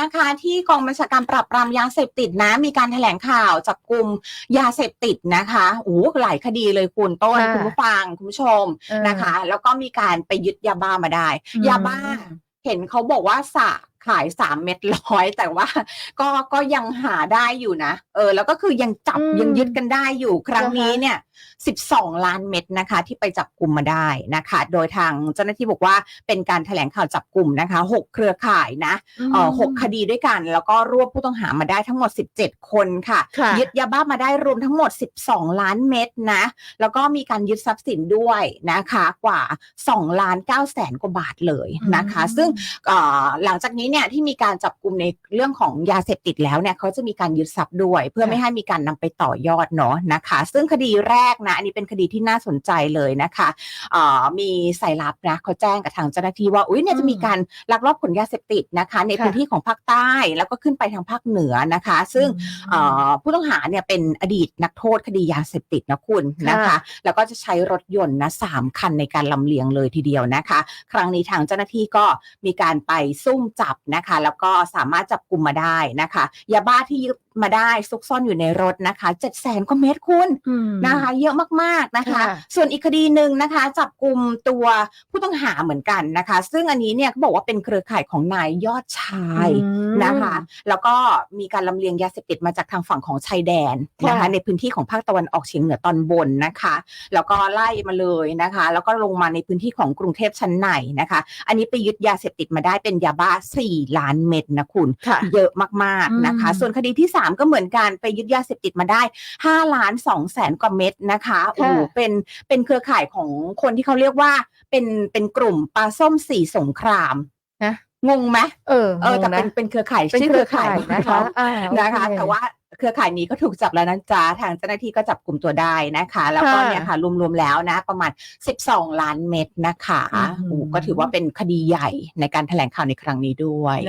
นะคะ ที่กองบัญชาการปราบปรามยาเสพติดนะ มีการแถลงข่าวจับกลุ่มยาเสพติดนะคะโอ้หลายคดีเลยคุณต้นค่ะคุณผู้ฟังคุณผู้ชมเออนะคะ แล้วก็มีการไปยึดยาบ้ามาได้อืมยาบ้าเห็นเขาบอกว่าสะ ขายสามเม็ดร้อยแต่ว่าก็ก็ยังหาได้อยู่นะ เออ แล้วก็คือยังจับอืมยังยึดกันได้อยู่ครั้งเหรอคะนี้เนี่ย12ล้านเม็ดนะคะ ที่ไปจับกลุ่มมาได้นะคะ โดยทางเจ้าหน้าที่บอกว่าเป็นการแถลงข่าวจับกลุ่มนะคะ6เครือข่ายนะ เอ่อหกคดีด้วยกัน แล้วก็รวบผู้ต้องหามาได้ทั้งหมด 17 คนค่ะ ค่ะ ยึดยาบ้ามาได้รวมทั้งหมด 12 ล้านเม็ดนะ แล้วก็มีการยึดทรัพย์สินด้วยนะคะ กว่า2ล้าน9แสนกว่าบาทเลยนะคะอืมซึ่ง เอ่อหลังจากนี้เนี่ยที่มีการจับกลุ่มในเรื่องของยาเสพติดแล้วเนี่ยเขาจะมีการยึดทรัพย์ด้วย เพื่อไม่ให้มีการนำไปต่อยอดเนาะนะคะ ซึ่งคดีแรกนะอันนี้เป็นคดีที่น่าสนใจเลยนะคะเอ่อมีสายลับนะเขาแจ้งกับทางเจ้าหน้าที่ว่าอุ้ยเนี่ยจะมีการลักลอบขนยาเสพติดนะคะ ในค่ะพื้นที่ของภาคใต้แล้วก็ขึ้นไปทางภาคเหนือนะคะ ซึ่งเอ่อผู้ต้องหาเนี่ยเป็นอดีตนักโทษคดียาเสพติดนะคุณนะคะค่ะแล้วก็จะใช้รถยนต์นะสามคันในการลำเลียงเลยทีเดียวนะคะ ครั้งนี้ทางเจ้าหน้าที่ก็มีการไปซุ่มจับนะคะ แล้วก็สามารถจับกลุ่มมาได้นะคะ ยาบ้าที่ยึดมาได้ซุกซ่อนอยู่ในรถนะคะ7 0 0 0 0กว่าเม็ดคุณอืมนะคะ เยอะมากๆนะคะค่ะส่วนอีกคดีหนึ่งนะคะ จับกลุ่มตัวผู้ต้องหาเหมือนกันนะคะ ซึ่งอันนี้เนี่ยเขาบอกว่าเป็นเครือข่ายของนายยอดชายอืมนะคะ แล้วก็มีการลำเลียงยาเสพติดมาจากทางฝั่งของชายแดนนะคะค่ะในพื้นที่ของภาคตะวันออกเฉียงเหนือตอนบนนะคะ แล้วก็ไล่มาเลยนะคะ แล้วก็ลงมาในพื้นที่ของกรุงเทพชั้นในนะคะ อันนี้ไปยึดยาเสพติดมาได้เป็นยาบ้า4 ล้านเม็ดนะคุณค่ะเยอะมากๆนะคะอืมส่วนคดีที่ 3 ก็เหมือนกันไปยึดยาเสพติดมาได้ 5 ล้าน2แสนกว่าเม็ดนะคะโอ้โหเป็นเป็นเครือข่ายของคนที่เขาเรียกว่าเป็นเป็นกลุ่มปลาส้มสีสงครามนะงงไหมเออเออแต่งงเป็นนะเป็นเครือข่ายเป็นชื่อเครือข่ายของนะคะเขาอ่านะคะโอเแต่ว่า เครือข่ายนี้ก็ถูกจับแล้วนะจ๊ะทางเจ้าหน้าที่ก็จับกลุ่มตัวได้นะคะ แล้วก็ค่ะเนี่ยค่ะรวมๆแล้วนะ ประมาณ 12 ล้านเม็ดนะคะอืมโอ้ก็ถือว่าเป็นคดีใหญ่ในการแถลงข่าวในครั้งนี้ด้วย